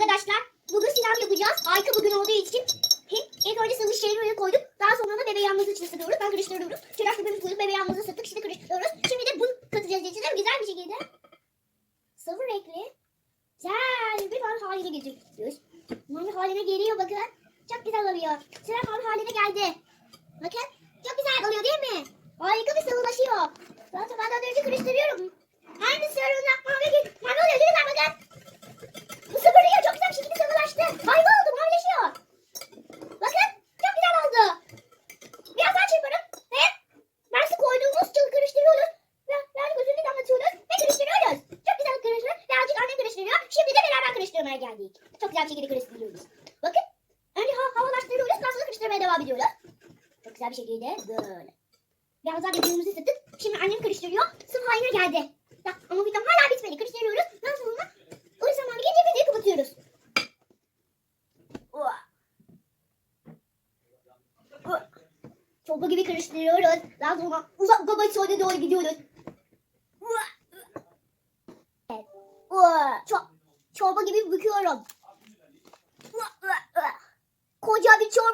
arkadaşlar. Bugün silah yapacağız. Ayka bugün olduğu için. İlk önce sıvı şeyleri koyduk. Daha sonra da bebe yağımızı içine sıkıyoruz. Ben karıştırıyoruz. Çıraş bebemizi koyduk. Bebe yağımızı sıktık. Şimdi karıştırıyoruz. Şimdi de bunu katacağız içine. Güzel bir şekilde. Sıvı renkli. Güzel bir mavi haline getiriyoruz. Mavi haline geliyor bakın. Çok güzel oluyor. Sıra mavi haline geldi. Bakın. Çok güzel oluyor değil mi? Harika bir sıvılaşıyor. Zaten ben daha önce karıştırıyorum. Aynı sorunla mavi, mavi oluyor değil mi? Bakın. Bu sıvırıyor. Çok güzel bir şekilde sıvılaştı. Harika oldu. Mavileşiyor. Bakın. Çok güzel oldu. Biraz daha çırparım. Ve Mersi koyduğumuz çıl karıştırıyoruz. Ve birazcık özünü damlatıyoruz. Ve karıştırıyoruz. Çok güzel karıştırıyor. Birazcık annem karıştırıyor. Beraber karıştırmaya geldik. Çok güzel bir şekilde karıştırıyoruz. Bakın. Önce ha havalaştırıyoruz. Sonra karıştırmaya devam ediyoruz. Çok güzel bir şekilde böyle. Biraz daha birbirimizi sıktık. Şimdi annem karıştırıyor. Sıvı haline geldi. Ya, ama bir hala bitmedi. Karıştırıyoruz. Daha sonra o zaman gelince videoyu kapatıyoruz. Çorba gibi karıştırıyoruz. Daha sonra uzak baba soyuna doğru gidiyoruz. Çorba gibi büküyorum. Koca bir çorba.